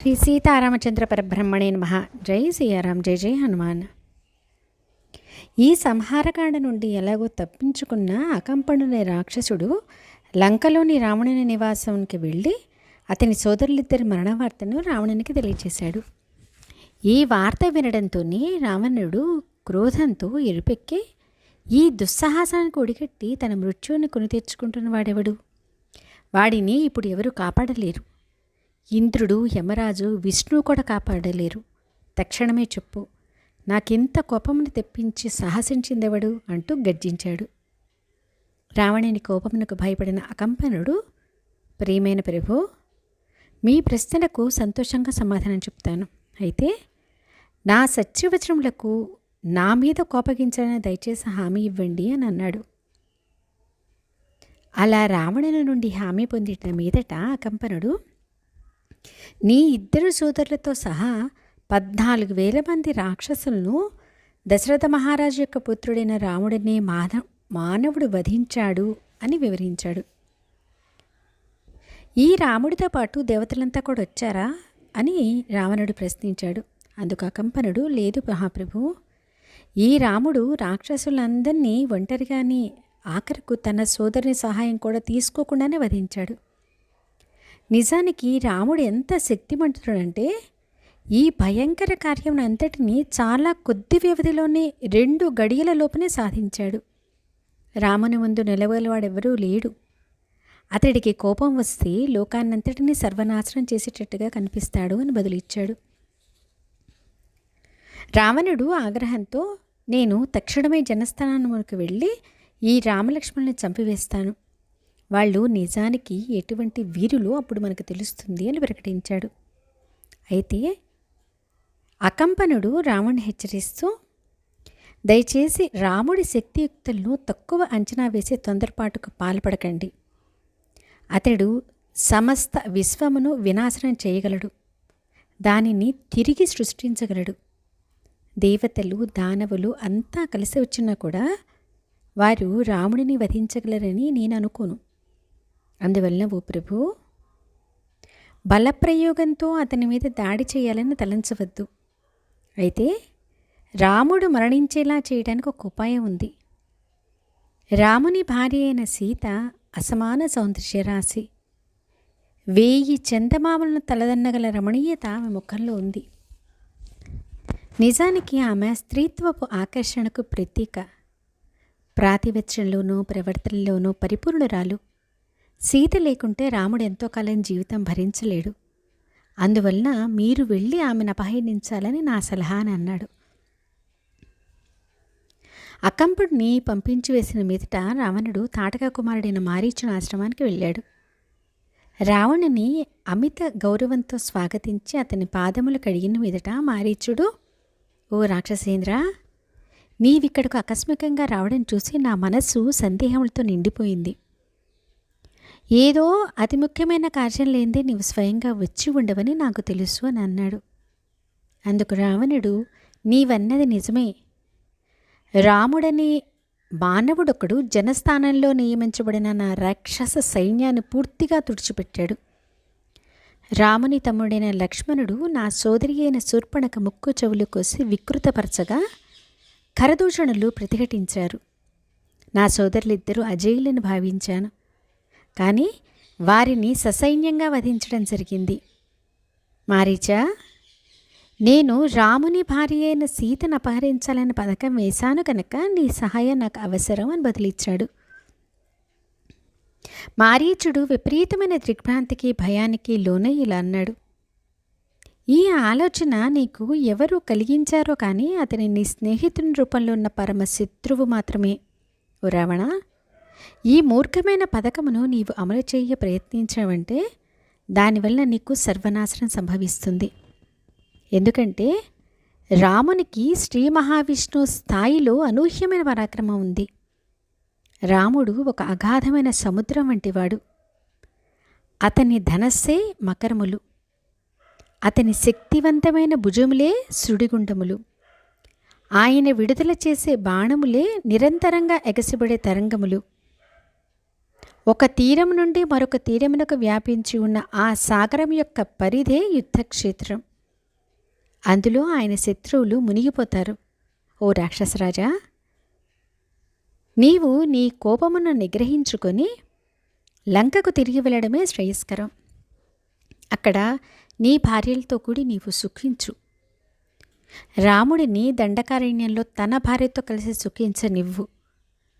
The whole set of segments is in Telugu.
శ్రీ సీతారామచంద్ర పరబ్రహ్మణే నమ. జై సీయారాం జై జై హనుమాన్. ఈ సంహారకాండ నుండి ఎలాగో తప్పించుకున్న అకంపణునే రాక్షసుడు లంకలోని రావణుని నివాసానికి వెళ్ళి అతని సోదరులిద్దరి మరణ వార్తను రావణునికి తెలియజేశాడు ఈ వార్త వినడంతోనే రావణుడు క్రోధంతో ఎరుపెక్కి ఈ దుస్సాహసానికి ఒడిగట్టి తన మృత్యువుని కొని తెచ్చుకుంటున్న వాడెవడు? వాడిని ఇప్పుడు ఎవరు కాపాడలేరు. ఇంద్రుడు యమరాజు విష్ణువు కూడా కాపాడలేరు. తక్షణమే చెప్పు నాకింత కోపమును తెప్పించి సాహసించిందెవడు? అంటూ గర్జించాడు. రావణుని కోపమునకు భయపడిన అకంపనుడు ప్రియమైన ప్రభు మీ ప్రశ్నలకు సంతోషంగా సమాధానం చెప్తాను. అయితే నా సత్యవచనములకు నా మీద కోపగించాలని దయచేసి హామీ ఇవ్వండి అని అన్నాడు. అలా రావణుని నుండి హామీ పొందిన మీదట అకంపనుడు నీ ఇద్దరు సోదరులతో సహా పద్నాలుగు వేల మంది రాక్షసులను దశరథ మహారాజు యొక్క పుత్రుడైన రాముడినే మాన మానవుడు వధించాడు అని వివరించాడు. ఈ రాముడితో పాటు దేవతలంతా కూడా వచ్చారా అని రావణుడు ప్రశ్నించాడు. అందుకు అకంపనుడు లేదు మహాప్రభు ఈ రాముడు రాక్షసులందరినీ ఒంటరిగాని ఆఖరకు తన సోదరుని సహాయం కూడా తీసుకోకుండానే వధించాడు. నిజానికి రాముడు ఎంత శక్తిమంతుడంటే ఈ భయంకర కార్యం అంతటిని చాలా కొద్ది వ్యవధిలోనే రెండు గడియల లోపనే సాధించాడు. రాముని ముందు నిలవలవాడెవరూ లేడు. అతడికి కోపం వస్తే లోకాన్నంతటినీ సర్వనాశనం చేసేటట్టుగా కనిపిస్తాడు అని బదులిచ్చాడు. రావణుడు ఆగ్రహంతో నేను తక్షణమే జనస్థానానికి వెళ్ళి ఈ రామలక్ష్మణుని చంపివేస్తాను. వాళ్ళు నిజానికి ఎటువంటి వీరులు అప్పుడు మనకు తెలుస్తుంది అని ప్రకటించాడు. అయితే అకంపనుడు రాముడిని హెచ్చరిస్తూ దయచేసి రాముడి శక్తియుక్తులను తక్కువ అంచనా వేసే తొందరపాటుకు పాల్పడకండి. అతడు సమస్త విశ్వమును వినాశనం చేయగలడు. దానిని తిరిగి సృష్టించగలడు. దేవతలు దానవులు అంతా కలిసి వచ్చినా కూడా వారు రాముడిని వధించగలరని నేను అనుకోను. అందువలన ఓ ప్రభు బలప్రయోగంతో అతని మీద దాడి చేయాలని తలంచవద్దు. అయితే రాముడు మరణించేలా చేయడానికి ఒక ఉపాయం ఉంది. రాముని భార్య అయిన సీత అసమాన సౌందర్యరాశి వేయి చందమామలను తలదన్నగల రమణీయత ఆమె ముఖంలో ఉంది. నిజానికి ఆమె స్త్రీత్వపు ఆకర్షణకు ప్రతీక. ప్రాతివత్యంలోనూ ప్రవర్తనలోనూ పరిపూర్ణురాలు. సీత లేకుంటే రాముడు ఎంతో కాలం జీవితం భరించలేడు. అందువలన మీరు వెళ్ళి ఆమెను అపహరించాలని నా సలహా అని అన్నాడు. అకంపుడిని పంపించి వేసిన మీదట రావణుడు తాటక కుమారుడైన మారీచుని ఆశ్రమానికి వెళ్ళాడు. రావణుని అమిత గౌరవంతో స్వాగతించి అతని పాదములు కడిగిన మీదట మారీచుడు ఓ రాక్షసేంద్ర నీవిక్కడకు ఆకస్మికంగా రావడం చూసి నా మనస్సు సందేహములతో నిండిపోయింది. ఏదో అతి ముఖ్యమైన కార్యం లేనిదే నీవు స్వయంగా వచ్చి ఉండవని నాకు తెలుసు అని అన్నాడు. అందుకు రావణుడు నీవన్నది నిజమే. రాముడని మానవుడొకడు జనస్థానంలో నియమించబడిన నా రాక్షస సైన్యాన్ని పూర్తిగా తుడిచిపెట్టాడు. రాముని తమ్ముడైన లక్ష్మణుడు నా సోదరి అయిన శూర్పణక ముక్కు చెవులు కోసి వికృతపరచగా కరదూషణులు ప్రతిఘటించారు. నా సోదరులిద్దరూ అజేయులను భావించాను. కానీ వారిని ససైన్యంగా వధించడం జరిగింది. మారీచా నేను రాముని భార్య అయిన సీతను అపహరించాలని పథకం వేశాను కనుక నీ సహాయం నాకు అవసరం అని బదిలిచ్చాడు. మారీచుడు విపరీతమైన దిగ్భ్రాంతికి భయానికి లోనై ఇలా అన్నాడు. ఈ ఆలోచన నీకు ఎవరు కలిగించారో కానీ అతని నీ స్నేహితుని రూపంలో ఉన్న పరమ శత్రువు మాత్రమే. ఓ రావణ ఈ మూర్ఖమైన పథకమును నీవు అమలు చేయ ప్రయత్నించావంటే దానివల్ల నీకు సర్వనాశనం సంభవిస్తుంది. ఎందుకంటే రామునికి శ్రీ మహావిష్ణు స్థాయిలో అనూహ్యమైన పరాక్రమం ఉంది. రాముడు ఒక అగాధమైన సముద్రం వంటివాడు. అతని ధనస్సే మకరములు. అతని శక్తివంతమైన భుజములే సుడిగుండములు. ఆయన విడుదల చేసే బాణములే నిరంతరంగా ఎగసిబడే తరంగములు. ఒక తీరం నుండి మరొక తీరమునకు వ్యాపించి ఉన్న ఆ సాగరం యొక్క పరిధే యుద్ధక్షేత్రం. అందులో ఆయన శత్రువులు మునిగిపోతారు. ఓ రాక్షసరాజా నీవు నీ కోపమును నిగ్రహించుకొని లంకకు తిరిగి వెళ్ళడమే శ్రేయస్కరం. అక్కడ నీ భార్యలతో కూడి నీవు సుఖించు. రాముడిని దండకారణ్యంలో తన భార్యతో కలిసి సుఖించనివ్వు.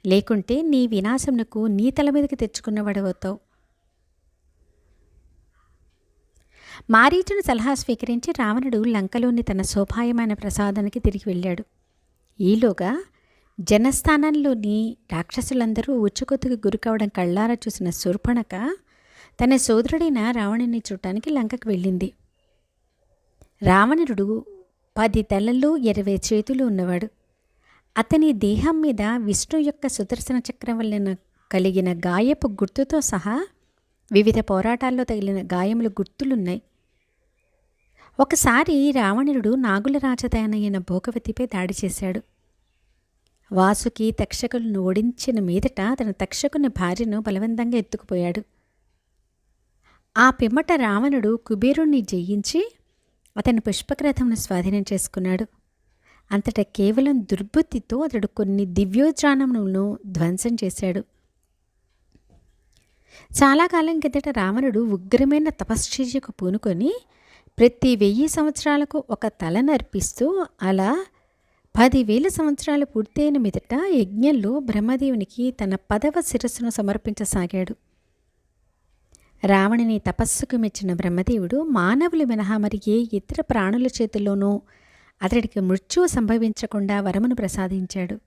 లేకుంటే నీ వినాశమునకు నీ తల మీదకి తెచ్చుకున్నవాడవుతావు. మారీచుని సలహా స్వీకరించి రావణుడు లంకలోని తన శోభాయమైన ప్రసాదానికి తిరిగి వెళ్ళాడు. ఈలోగా జనస్థానంలోని రాక్షసులందరూ ఉచ్చుకొత్తుకు గురికావడం కళ్ళారా చూసిన శూర్పణక తన సోదరుడైన రావణుని చూడటానికి లంకకు వెళ్ళింది. రావణుడు పది తలలు ఇరవై చేతులు ఉన్నవాడు. అతని దేహం మీద విష్ణు యొక్క సుదర్శన చక్రం వలన కలిగిన గాయపు గుర్తుతో సహా వివిధ పోరాటాల్లో తగిలిన గాయముల గుర్తులున్నాయి. ఒకసారి రావణుడు నాగుల రాజధానైన భోగవతిపై దాడి చేశాడు. వాసుకి తక్షకులను ఓడించిన మీదట తన తక్షకుని భార్యను బలవంతంగా ఎత్తుకుపోయాడు. ఆ పిమ్మట రావణుడు కుబేరుణ్ణి జయించి అతని పుష్పక్రథంను స్వాధీనం చేసుకున్నాడు. అంతటా కేవలం దుర్బుద్ధితో అతడు కొన్ని దివ్యోజ్రానములను ధ్వంసం చేశాడు. చాలా కాలం కిందట రావణుడు ఉగ్రమైన తపశ్చర్యకు పూనుకొని ప్రతి వెయ్యి సంవత్సరాలకు ఒక తల నర్పిస్తూ అలా పదివేల సంవత్సరాలు పూర్తయిన మీదట యజ్ఞంలో బ్రహ్మదేవునికి తన పదవ శిరస్సును సమర్పించసాగాడు. రావణుని తపస్సుకు మెచ్చిన బ్రహ్మదేవుడు మానవులు మినహా మరి ఏ ఇతర ప్రాణుల చేతుల్లోనూ అతడికి మృత్యువు సంభవించకుండా వరమును ప్రసాదించాడు.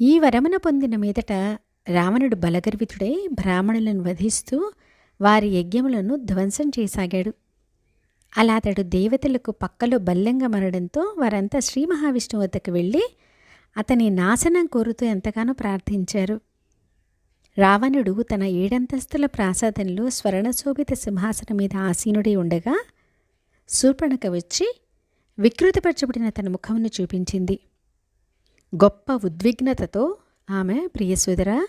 ఈ వరమును పొందిన మీదట రావణుడు బలగర్వితుడై బ్రాహ్మణులను వధిస్తూ వారి యజ్ఞములను ధ్వంసం చేసాగాడు. అలా అతడు దేవతలకు పక్కలో బల్లంగా మరడంతో వారంతా శ్రీ మహావిష్ణువు వద్దకు వెళ్ళి అతని నాశనం కోరుతూ ఎంతగానో ప్రార్థించారు. రావణుడు తన ఏడంతస్తుల ప్రాసాదంలో స్వర్ణశోభిత సింహాసనం మీద ఆసీనుడై ఉండగా శూర్పణక వచ్చి వికృతపరచబడిన తన ముఖమును చూపించింది. గొప్ప ఉద్విగ్నతతో ఆమె ప్రియసుదరా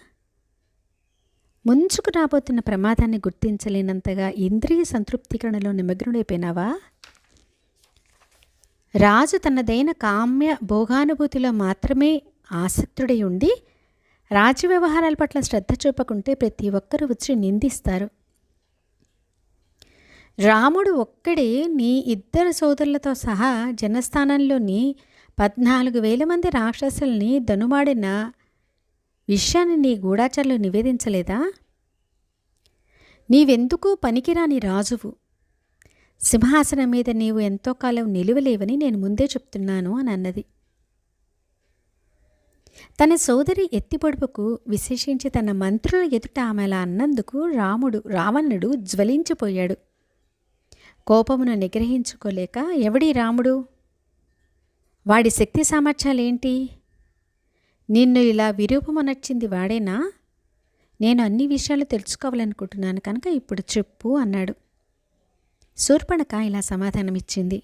ముంచుకు రాబోతున్న ప్రమాదాన్ని గుర్తించలేనంతగా ఇంద్రియ సంతృప్తికరణలో నిమగ్నుడైపోయినావా? రాజు తనదైన కామ్య భోగానుభూతిలో మాత్రమే ఆసక్తుడై ఉండి రాజ్య వ్యవహారాల పట్ల శ్రద్ధ చూపకుంటే ప్రతి ఒక్కరూ వచ్చి నిందిస్తారు. రాముడు ఒక్కడే నీ ఇద్దరు సోదరులతో సహా జనస్థానంలోని పద్నాలుగు వేల మంది రాక్షసుల్ని ధనుమాడిన విషయాన్ని నీ గూఢాచారులు నివేదించలేదా? నీవెందుకు పనికిరాని రాజువు? సింహాసనం మీద నీవు ఎంతో కాలం నిలువలేవని నేను ముందే చెప్తున్నాను అని అన్నది. తన సోదరి ఎత్తిపొడుపుకు విశేషించి తన మంత్రుల ఎదుట ఆమెలా అన్నందుకు రాముడు రావణుడు జ్వలించిపోయాడు. కోపమును నిగ్రహించుకోలేక ఎవడి రాముడు? వాడి శక్తి సామర్థ్యాలేంటి? నిన్ను ఇలా విరూపమనొచ్చింది వాడేనా? నేను అన్ని విషయాలు తెలుసుకోవాలనుకుంటున్నాను కనుక ఇప్పుడు చెప్పు అన్నాడు. శూర్పణక ఇలా సమాధానమిచ్చింది.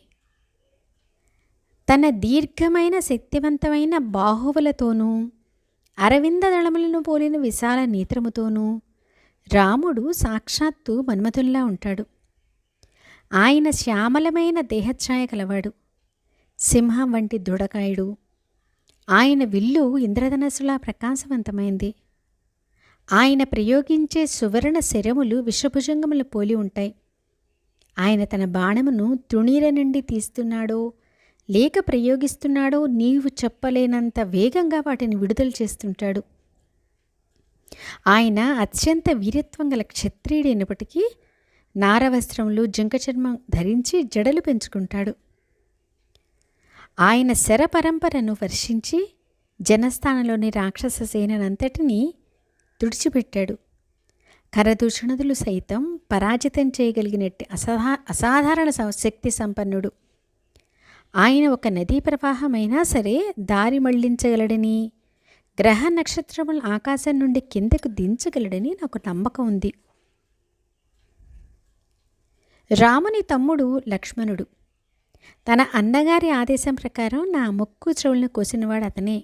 తన దీర్ఘమైన శక్తివంతమైన బాహువులతోనూ అరవింద దళములను పోలిన విశాల నేత్రముతోనూ రాముడు సాక్షాత్తు మన్మథుల్లా ఉంటాడు. ఆయన శ్యామలమైన దేహఛాయ కలవాడు సింహం వంటి దృఢకాయుడు. ఆయన విల్లు ఇంద్రధనస్సులా ప్రకాశవంతమైంది. ఆయన ప్రయోగించే సువర్ణ శరములు విషభుజంగములు పోలి ఉంటాయి. ఆయన తన బాణమును తుణీర నుండి తీస్తున్నాడో లేక ప్రయోగిస్తున్నాడో నీవు చెప్పలేనంత వేగంగా వాటిని విడుదల చేస్తుంటాడు. ఆయన అత్యంత వీరత్వం గల క్షత్రియుడైనప్పటికీ నారవస్త్రములు జింక చర్మం ధరించి జడలు పెంచుకుంటాడు. ఆయన శర పరంపరను వర్షించి జనస్థానంలోని రాక్షస సేనంతటినీ తుడిచిపెట్టాడు. కరదూషణదులు సైతం పరాజితం చేయగలిగినట్టు అసాధా అసాధారణ శక్తి సంపన్నుడు. ఆయన ఒక నదీ ప్రవాహమైనా సరే దారి మళ్ళించగలడని గ్రహ నక్షత్రములు ఆకాశం నుండి కిందకు దించగలడని నాకు నమ్మకం ఉంది. రాముని తమ్ముడు లక్ష్మణుడు. తన అన్నగారి ఆదేశం ప్రకారం నా ముక్కు చెవులను కోసినవాడు అతనే.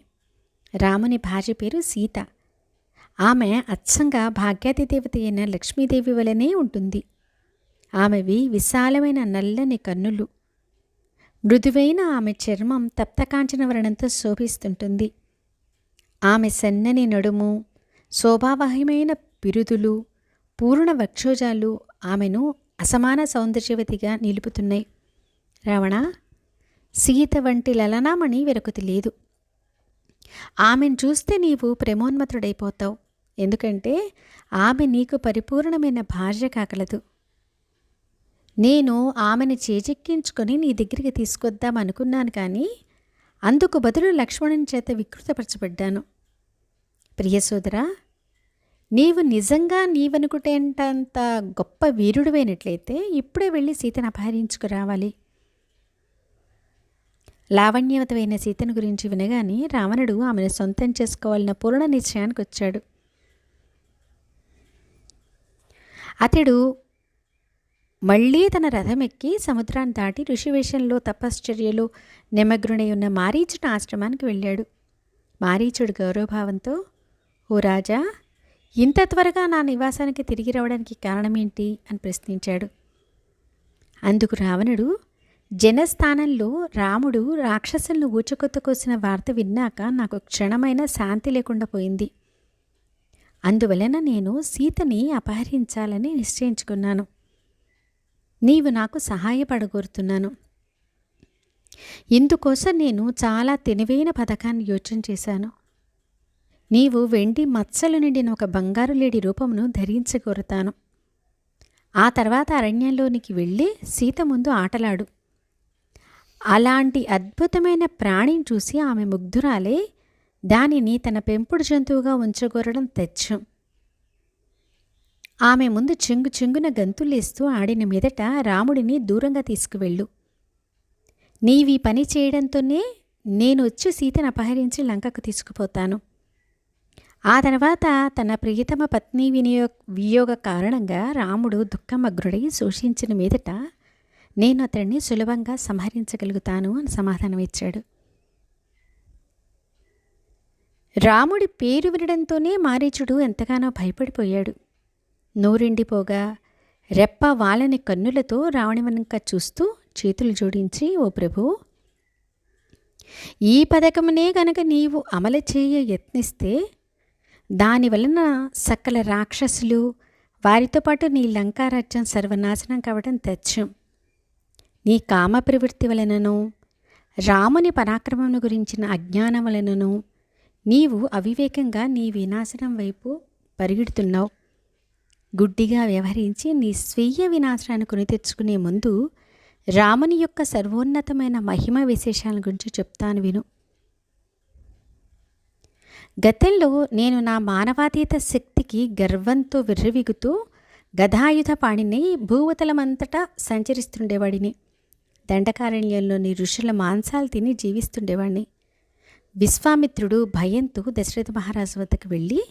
రాముని భార్య పేరు సీత. ఆమె అచ్చంగా భాగ్యాతిదేవత అయిన లక్ష్మీదేవి వలనే ఉంటుంది. ఆమెవి విశాలమైన నల్లని కన్నులు. మృదువైన ఆమె చర్మం తప్తకాంచన వర్ణంతో శోభిస్తుంటుంది. ఆమె సన్నని నడుము శోభావహమైన బిరుదులు పూర్ణ వక్షోజాలు ఆమెను అసమాన సౌందర్యవతిగా నిలుపుతున్నాయి. రావణ సీత వంటి లలనామణి వెరకుతి లేదు. ఆమెను చూస్తే నీవు ప్రేమోన్మతుడైపోతావు ఎందుకంటే ఆమె నీకు పరిపూర్ణమైన భార్య కాగలదు నేను ఆమెను చేజెక్కించుకొని నీ దగ్గరికి తీసుకొద్దాం అనుకున్నాను కానీ అందుకు బదులు లక్ష్మణుని చేత వికృతపరచబడ్డాను. ప్రియ సోదరా నీవు నిజంగా నీవనుకుంటేంటంత గొప్ప వీరుడువైనట్లయితే ఇప్పుడే వెళ్ళి సీతను అపహరించుకురావాలి లావణ్యవతమైన సీతను గురించి వినగానే రావణుడు ఆమెను సొంతం చేసుకోవాలన్న పూర్ణ నిశ్చయానికి వచ్చాడు. అతడు మళ్ళీ తన రథం ఎక్కి సముద్రాన్ని దాటి ఋషివేషంలో తపశ్చర్యలో నిమగ్నుడై ఉన్న మారీచుడు ఆశ్రమానికి వెళ్ళాడు. మారీచుడు గౌరవభావంతో ఓ రాజా ఇంత త్వరగా నా నివాసానికి తిరిగి రావడానికి కారణమేంటి అని ప్రశ్నించాడు. అందుకు రావణుడు జనస్థానంలో రాముడు రాక్షసులను ఊచకొత్త కోసిన వార్త విన్నాక నాకు క్షణమైన శాంతి లేకుండా పోయింది. అందువలన నేను సీతని అపహరించాలని నిశ్చయించుకున్నాను. నీవు నాకు సహాయపడగోరుతున్నాను. ఇందుకోసం నేను చాలా తెలివైన పథకాన్ని యోచన చేశాను. నీవు వెండి మచ్చలు నిండిన ఒక బంగారు లేడి రూపమును ధరించగోరుతాను. ఆ తర్వాత అరణ్యంలోనికి వెళ్ళి సీత ముందు ఆటలాడు. అలాంటి అద్భుతమైన ప్రాణిని చూసి ఆమె ముగ్ధురాలే దానిని తన పెంపుడు జంతువుగా ఉంచగోరడం తెచ్చం. ఆమె ముందు చెంగు చెంగున గంతులేస్తూ ఆడిన మీదట రాముడిని దూరంగా తీసుకువెళ్ళు. నీవీ పని చేయడంతోనే నేను వచ్చి సీతను అపహరించి లంకకు తీసుకుపోతాను. ఆ తర్వాత తన ప్రియతమ పత్ని వినియోగ వియోగ కారణంగా రాముడు దుఃఖమగ్రుడై శోషించిన మీదట నేను అతడిని సులభంగా సంహరించగలుగుతాను అని సమాధానం ఇచ్చాడు. రాముడి పేరు వినడంతోనే మారీచుడు ఎంతగానో భయపడిపోయాడు. నోరిండిపోగా రెప్ప వాలని కన్నులతో రావణివనంక చూస్తూ చేతులు జోడించి ఓ ప్రభు ఈ పథకమునే గనక నీవు అమలు చేయ యత్నిస్తే దానివలన సకల రాక్షసులు వారితో పాటు నీ లంకారాజ్యం సర్వనాశనం కావడం తెచ్చం. నీ కామ ప్రవృత్తి వలనను రాముని పరాక్రమం గురించిన అజ్ఞానం వలనను నీవు అవివేకంగా నీ వినాశనం వైపు పరిగెడుతున్నావు. గుడ్డిగా వ్యవహరించి నీ స్వీయ వినాశనాన్ని కొని తెచ్చుకునే ముందు రాముని యొక్క సర్వోన్నతమైన మహిమ విశేషాల గురించి చెప్తాను విను. గతంలో నేను నా మానవాతీత శక్తికి గర్వంతో విర్రవిగుతూ గదాయుధ పాణిని భూవతలమంతటా సంచరిస్తుండేవాడిని. దండకారణ్యంలోని ఋషుల మాంసాలు తిని జీవిస్తుండేవాడిని విశ్వామిత్రుడు భయంతో దశరథ మహారాజు వద్దకు వెళ్ళి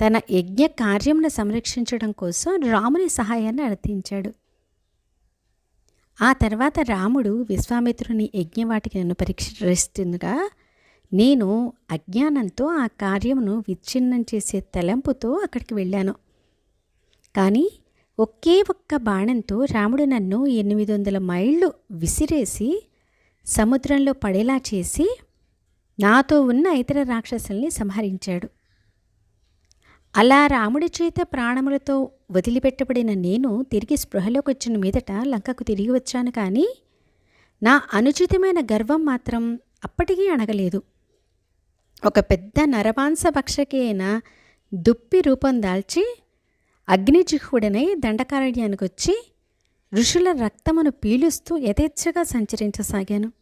తన యజ్ఞ కార్యమును సంరక్షించడం కోసం రాముని సహాయాన్ని అర్థించాడు ఆ తర్వాత రాముడు విశ్వామిత్రుని యజ్ఞవాటికి నన్ను పరీక్షిస్తుండగా నేను అజ్ఞానంతో ఆ కార్యమును విచ్ఛిన్నం చేసే తలంపుతో అక్కడికి వెళ్ళాను. కానీ ఒకే ఒక్క బాణంతో రాముడు నన్ను ఎనిమిది వందల మైళ్ళు విసిరేసి సముద్రంలో పడేలా చేసి నాతో ఉన్న ఇతర రాక్షసుల్ని సంహరించాడు. అలా రాముడి చేత ప్రాణములతో వదిలిపెట్టబడిన నేను తిరిగి స్పృహలోకి వచ్చిన మీదట లంకకు తిరిగి వచ్చాను కానీ నా అనుచితమైన గర్వం మాత్రం అప్పటికీ అణగలేదు. ఒక పెద్ద నరమాంస భక్షకి అయిన దుప్పి రూపం దాల్చి అగ్నిజిహ్వుడనై దండకారణ్యానికి వచ్చి ఋషుల రక్తమును పీలుస్తూ యథేచ్ఛగా సంచరించసాగాను.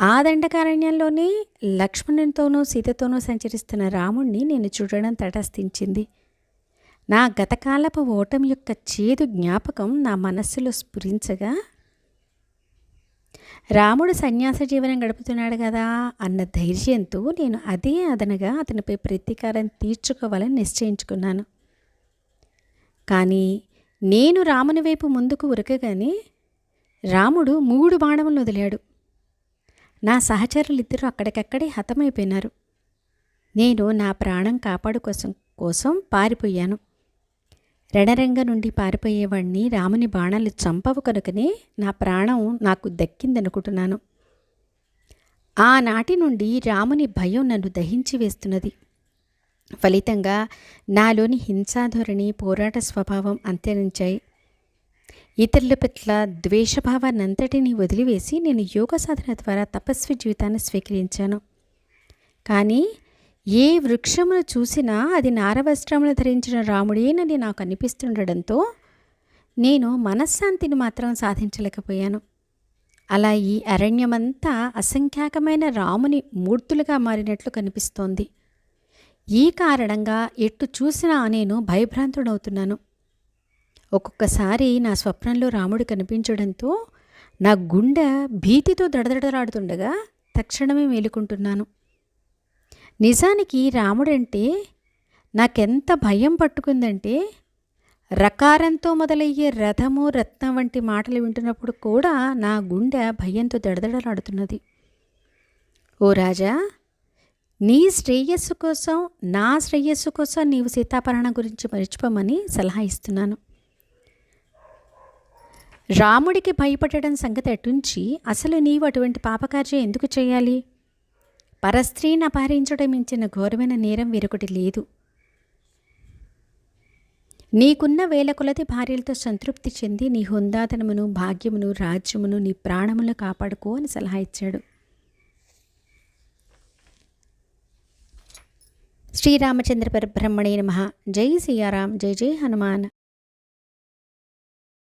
ఆ దండకారణ్యంలోనే లక్ష్మణునితోనూ సీతతోనూ సంచరిస్తున్న రాముణ్ణి నేను చూడడం తటస్థించింది. నా గతకాలపు ఓటం యొక్క చేదు జ్ఞాపకం నా మనస్సులో స్ఫురించగా రాముడు సన్యాస జీవనం గడుపుతున్నాడు కదా అన్న ధైర్యంతో నేను అదే అదనగా అతనిపై ప్రతీకారం తీర్చుకోవాలని నిశ్చయించుకున్నాను. కానీ నేను రాముని వైపు ముందుకు ఉరకగానే రాముడు మూడు బాణములు వదిలాడు. నా సహచరులిద్దరూ అక్కడికక్కడే హతమైపోయినారు. నేను నా ప్రాణం కాపాడు కోసం కోసం పారిపోయాను. రణరంగ నుండి పారిపోయేవాడిని రాముని బాణాలు చంపవు కనుకనే నా ప్రాణం నాకు దక్కిందనుకుంటున్నాను. ఆనాటి నుండి రాముని భయం నన్ను దహించి వేస్తున్నది. ఫలితంగా నాలోని హింసాధోరణి పోరాట స్వభావం అంతరించాయి. ఇతరుల పట్ల ద్వేషభావాన్నంతటిని వదిలివేసి నేను యోగ సాధన ద్వారా తపస్వి జీవితాన్ని స్వీకరించాను. కానీ ఏ వృక్షమును చూసినా అది నారవస్త్రములు ధరించిన రాముడేనని నాకు అనిపిస్తుండడంతో నేను మనశ్శాంతిని మాత్రం సాధించలేకపోయాను. అలా ఈ అరణ్యమంతా అసంఖ్యాకమైన రాముని మూర్తులుగా మారినట్లు కనిపిస్తోంది. ఈ కారణంగా ఎట్టు చూసినా నేను భయభ్రాంతుడవుతున్నాను. ఒక్కొక్కసారి నా స్వప్నంలో రాముడు కనిపించడంతో నా గుండె భీతితో దడదడలాడుతుండగా తక్షణమే మేలుకుంటున్నాను. నిజానికి రాముడంటే నాకెంత భయం పట్టుకుందంటే రకారంతో మొదలయ్యే రథము రత్నం వంటి మాటలు వింటున్నప్పుడు కూడా నా గుండె భయంతో దడదడలాడుతున్నది. ఓ రాజా నీ శ్రేయస్సు కోసం నా శ్రేయస్సు కోసం నీవు సీతాపహరణం గురించి మరిచిపోమని సలహా ఇస్తున్నాను. రాముడికి భయపడడం సంగతి అటుంచి అసలు నీవు అటువంటి పాపకార్యం ఎందుకు చేయాలి? పరస్త్రీని అపహరించడం మించిన ఘోరమైన నేరం వేరొకటి లేదు. నీకున్న వేల కొలది భార్యలతో సంతృప్తి చెంది నీ హుందాతనమును భాగ్యమును రాజ్యమును నీ ప్రాణమును కాపాడుకో అని సలహా ఇచ్చాడు. శ్రీరామచంద్ర పరబ్రహ్మణే నమ. జై సియారాం జై జై హనుమాన్.